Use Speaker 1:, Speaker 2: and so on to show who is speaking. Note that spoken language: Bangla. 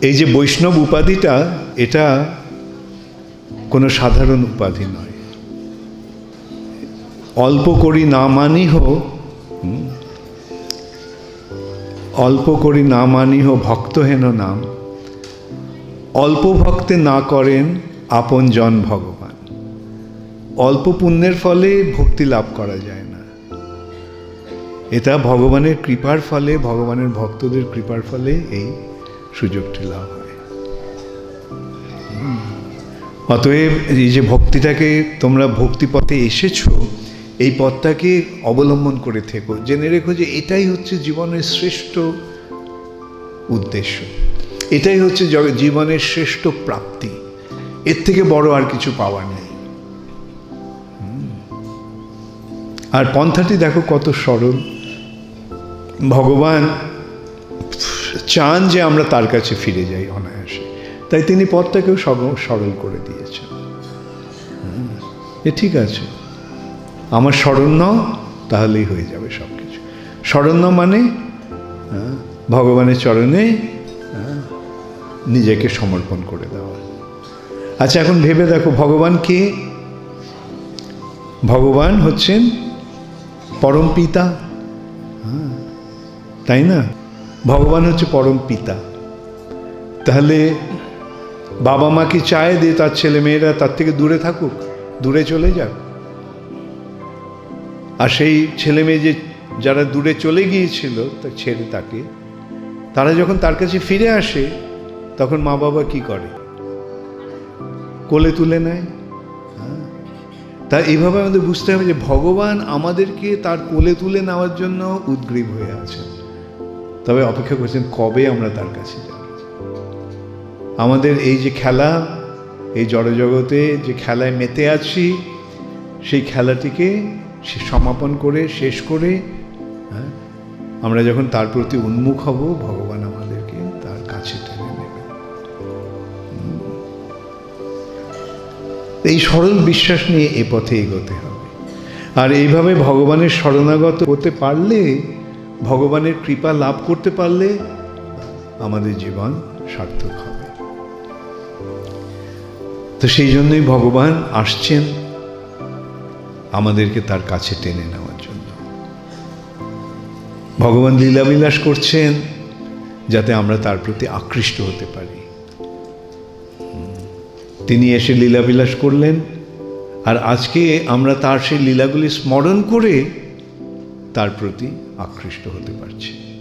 Speaker 1: এই যে বৈষ্ণব উপাধিটা, এটা কোনো সাধারণ উপাধি নয়। অল্প করি না মানি হো অল্প করি না মানি হো ভক্তহেন নাম। অল্প ভক্তে না করেন আপন জন ভগবান। অল্প পুণ্যের ফলে ভক্তি লাভ করা যায় না। এটা ভগবানের কৃপার ফলে, ভগবানের ভক্তদের কৃপার ফলে এই সুযোগটি লাভ হয়। অতএব এই যে ভক্তিটাকে তোমরা ভক্তিপথে এসেছ, এই পথটাকে অবলম্বন করে থেকো। জেনে রেখো যে এটাই হচ্ছে জীবনের শ্রেষ্ঠ উদ্দেশ্য। এটাই হচ্ছে জীবনের শ্রেষ্ঠ প্রাপ্তি। এর থেকে বড় আর কিছু পাওয়ার নেই। আর পন্থাটি দেখো কত সরল। ভগবান চান যে আমরা তার কাছে ফিরে যাই অনায়াসে। তাই তিনি পথটাকেও সরল করে দিয়েছেন। এ ঠিক আছে। আমার শরণ্য তাহলেই হয়ে যাবে সব কিছু শরণ্য মানে ভগবানের চরণে নিজেকে সমর্পণ করে দেওয়া। আচ্ছা এখন ভেবে দেখো, ভগবান কে? ভগবান হচ্ছেন পরম পিতা। তাই না? ভগবান হচ্ছে পরম পিতা। তাহলে বাবা মা কি চায় যে তার ছেলে মেয়েরা তার থেকে দূরে থাকুক, দূরে চলে যাক? আর সেই ছেলে মেয়ে যে যারা দূরে চলে গিয়েছিল তা ছেড়ে তাকে, তারা যখন তার কাছে ফিরে আসে, তখন মা বাবা কি করে? কোলে তুলে নেয়। হ্যাঁ। তা এইভাবে আমাদের বুঝতে হবে যে ভগবান আমাদেরকে তার কোলে তুলে নেওয়ার জন্য উদ্গ্রীব হয়ে আছেন। তবে অপেক্ষা করছেন কবে আমরা তার কাছে যাব। আমাদের এই যে খেলা এই জড়জগতে যে খেলায় মেতে আছি সেই খেলাটিকে সে সমাপন করে শেষ করে হ্যাঁ, আমরা যখন তার প্রতি উন্মুখ হব ভগবান আমাদেরকে তার কাছে টেনে নেবে। এই সরল বিশ্বাস নিয়ে এ পথে এগোতে হবে। আর এইভাবে ভগবানের শরণাগত হতে পারলে ভগবানের কৃপা লাভ করতে পারলে আমাদের জীবন সার্থক হবে। তো সেই জন্যই ভগবান আসছেন আমাদেরকে তার কাছে টেনে নেওয়ার জন্য। ভগবান লীলাবিলাস করছেন যাতে আমরা তার প্রতি আকৃষ্ট হতে পারি। তিনি এসে লীলাবিলাস করলেন আর আজকে আমরা তার সেই লীলাগুলি স্মরণ করে তার প্রতি আকৃষ্ট হতে পারছি।